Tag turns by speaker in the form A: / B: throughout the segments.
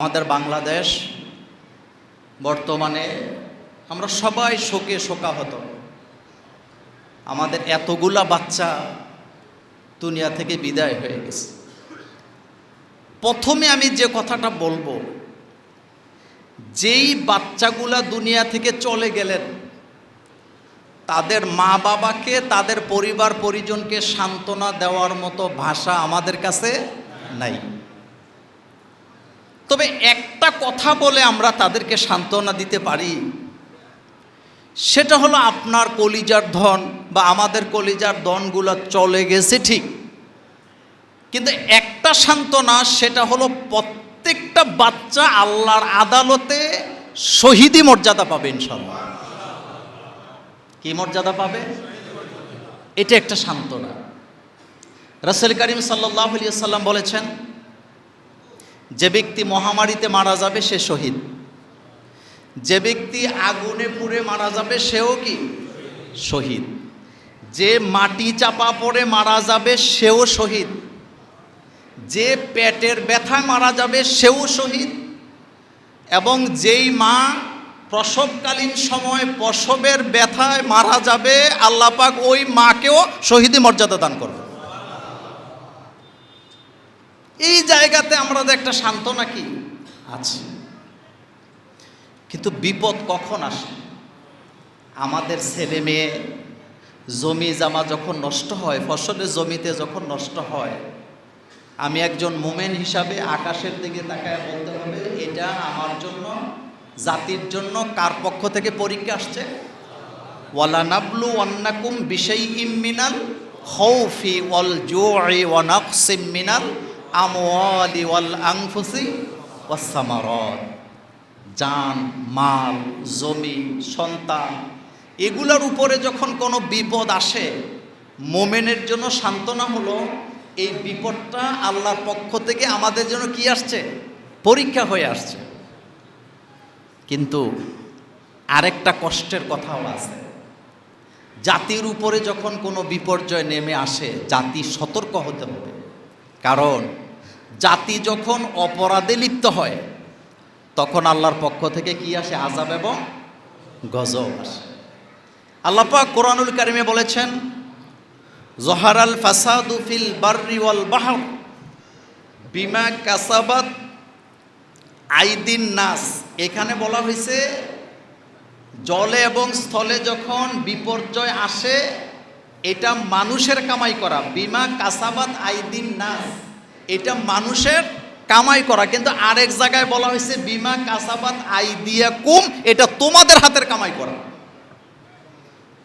A: আমাদের বাংলাদেশ বর্তমানে আমরা সবাই শোকে শোকাহত। আমাদের এতগুলা বাচ্চা দুনিয়া থেকে বিদায় হয়ে গেছে। প্রথমে আমি যে কথাটা বলব, যেই বাচ্চাগুলা দুনিয়া থেকে চলে গেলেন, তাদের মা বাবাকে তাদের পরিবার পরিজনকে সান্ত্বনা দেওয়ার মতো ভাষা আমাদের কাছে নাই। তবে একটা কথা বলে আমরা তাদেরকে সান্ত্বনা দিতে পারি। সেটা হলো আপনার কলিজার ধন বা আমাদের কলিজার ধনগুলো চলে গেছে ঠিক। কিন্তু একটা সান্ত্বনা, সেটা হলো প্রত্যেকটা বাচ্চা আল্লাহর আদালতে শহীদি মর্যাদা পাবে ইনশাল্লাহ কি মর্যাদা পাবে? এটা একটা সান্ত্বনা। রাসেল করিম সাল্লাহ সাল্লাম বলেছেন যে ব্যক্তি মহামারীতে মারা যাবে, সে শহীদ। যে ব্যক্তি আগুনে পুড়ে মারা যাবে, সেও কি? শহীদ। যে মাটি চাপা পড়ে মারা যাবে, সেও শহীদ। যে পেটের ব্যথায় মারা যাবে, সেও শহীদ। এবং যেই মা প্রসবকালীন সময় প্রসবের ব্যথায় মারা যাবে, আল্লাপাক ওই মাকেও শহীদি মর্যাদা দান করবে এই জায়গাতে আমাদের একটা সান্ত্বনা কি? আছে। কিন্তু বিপদ কখন আসে? আমাদের ছেলে মেয়ে, জমি জামা যখন নষ্ট হয়, ফসলের জমিতে যখন নষ্ট হয়, আমি একজন মোমেন হিসাবে আকাশের দিকে তাকায় বলতে হবে, এটা আমার জন্য, জাতির জন্য কার পক্ষ থেকে পরীক্ষা আসছে? ওয়ালা নাবলু ওয়ান্নাকুম বিশাই ইমিনাল খৌফি ওয়াল জুই ওয়া নাকসিম মিনাল আমওয়ালি ওয়াল আনফুসি ওয়াসামারত জান, মাল, জমি, সন্তান, এগুলোর উপরে যখন কোনো বিপদ আসে, মোমেনের জন্য সান্ত্বনা হলো, এই বিপদটা আল্লাহর পক্ষ থেকে আমাদের জন্য কি আসছে? পরীক্ষা হয়ে আসছে। কিন্তু আরেকটা কষ্টের কথাও আছে। জাতির উপরে যখন কোনো বিপর্যয় নেমে আসে, জাতি সতর্ক হতে হবে। কারণ জাতি যখন অপরাধে লিপ্ত হয়, তখন আল্লাহর পক্ষ থেকে কি আসে? আজাব এবং গজব আসে। আল্লাপা কোরআনুল কারিমে বলেছেন জহারাল ফাসাদু ফিল বার্রি ওয়াল বাহর, বিমা কাসাবাত আইদিন নাস। এখানে বলা হয়েছে, জলে এবং স্থলে যখন বিপর্যয় আসে, এটা মানুষের কামাই করা। বিমা কাসাবাত আইদিন নাস। এটা মানুষের কামাই করা। কিন্তু আরেক জায়গায় বলা হয়েছে, বিমা কাসাবাত আইদিয়া কুম এটা তোমাদের হাতের কামাই করা।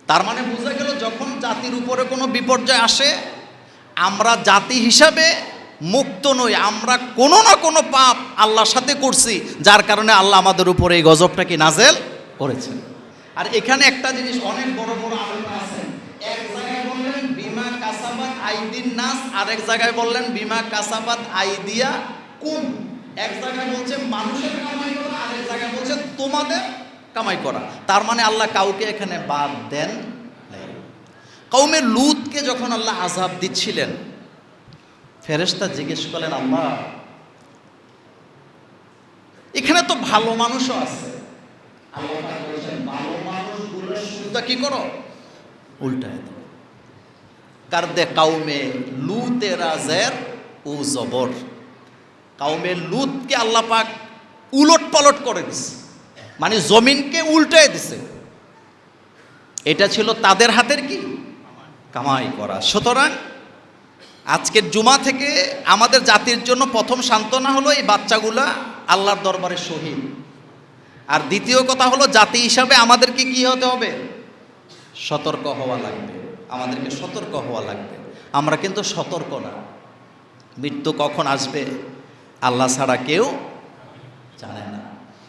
A: তার মানে বোঝা গেল, যখন জাতির উপরে কোনো বিপর্যয় আসে, আমরা জাতি হিসাবে মুক্ত নই, আমরা কোনো না কোনো পাপ আল্লাহর সাথে করছি, যার কারণে আল্লাহ আমাদের উপরে এই গজবটাকে নাজেল করেছেন। আর এখানে একটা জিনিস, অনেক বড় বড় আলোচনা আছে এক জায়গায় বললেন বিমা কাসাবাত আইদিন নাস, আরেক জায়গায় বললেন বিমা কাসাবাত আইদিয়া কুম এক জায়গায় বলছে মানুষের কামাই করা, আরেক জায়গায় বলছে তোমাদের কামাই করা। তার মানে আল্লাহ কাউকে এখানে বাদ দেন কৌমে লুতকে যখন আল্লাহ আজাব দিচ্ছিলেন ফেরেস্তা জিজ্ঞেস করলেন আল্লাহ এখানে তো ভালো মানুষও আছে। ভালো মানুষগুলোর সুরটা কি করো? উল্টায় দাও কার দে কাউমে লুতে রাজের ও জবর। কাউমে লুতকে আল্লাহ পাক উলট পালট করে দিছে। মানে জমিনকে উল্টায় দিছে। এটা ছিল তাদের হাতের কি? কামাই করা। সুতরাং আজকের জুমা থেকে আমাদের জাতির জন্য প্রথম সান্ত্বনা হলো এই বাচ্চাগুলা আল্লাহর দরবারে শহীদ। আর দ্বিতীয় কথা হলো জাতি হিসাবে আমাদেরকে কি হতে হবে? সতর্ক হওয়া লাগবে। আমাদেরকে সতর্ক হওয়া লাগবে। আমরা কিন্তু সতর্ক না। মৃত্যু কখন আসবে, আল্লাহ ছাড়া কেউ জানে না।